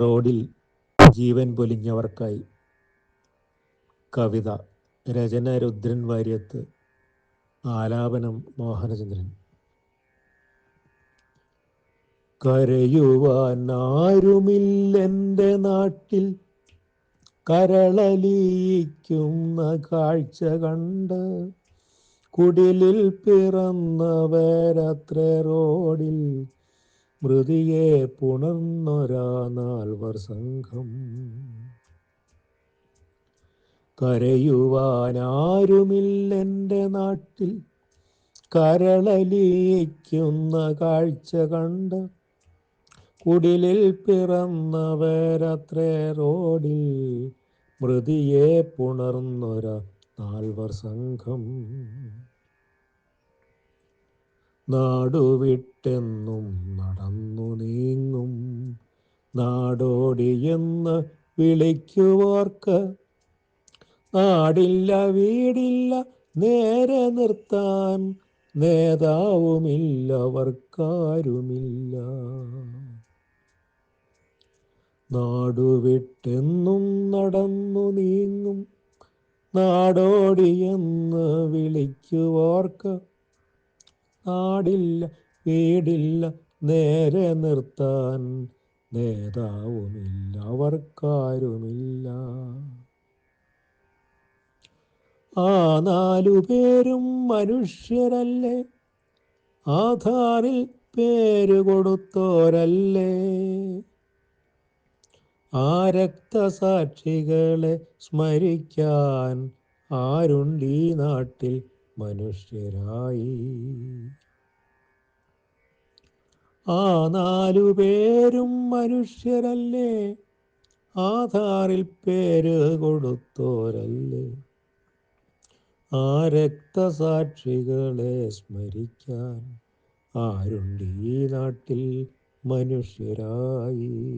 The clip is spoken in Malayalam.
റോഡിൽ ജീവൻ പൊലിഞ്ഞവർക്കായി. കവിത രചന രുദ്രൻ വാര്യത്ത് ആലാപനം മോഹനചന്ദ്രൻ. കരയുവാൻ ആരുമില്ലെന്റെ നാട്ടിൽ. കരളലിയിക്കുന്ന കാഴ്ച കണ്ട് കുടിലിൽ പിറന്നവരത്ര റോഡിൽ. മൃതിയെ പുണർന്നൊരാ നാൽവർ സംഘം. കരയുവാനാരുമില്ലെന്റെ നാട്ടിൽ കരളലിയിക്കുന്ന കാഴ്ച കണ്ട് കുടിലിൽ പിറന്നവരത്രേ റോഡിൽ മൃതിയെ പുണർന്നൊര നാൽവർ സംഘം. നാടുവിട്ടെന്നും നാടോടിയെന്ന് വിളിക്കുവാർക്ക്. നാടില്ല വീടില്ല നേരെ നിർത്താൻ നേതാവുമില്ലവർക്കാരുമില്ല. നാടുവിട്ടെന്നും നടന്നു നീങ്ങും നാടോടിയെന്ന് വിളിക്കുവാർക്ക്. നാടില്ല വീടില്ല നേരെ നിർത്താൻ നേതാവുമില്ല. അവർക്കാരുമില്ല ആ നാലു പേരും മനുഷ്യരല്ലേ? ആധാറിൽ പേര് കൊടുത്തോരല്ലേ? ആ രക്തസാക്ഷികളെ സ്മരിക്കാൻ ആരുണ്ട് ഈ നാട്ടിൽ മനുഷ്യരായി? ആ നാലു പേരും മനുഷ്യരല്ലേ. ആധാറിൽ പേര് കൊടുത്തോരല്ലേ. ആ രക്തസാക്ഷികളെ സ്മരിക്കാൻ ആരുണ്ട് ഈ നാട്ടിൽ മനുഷ്യരായി?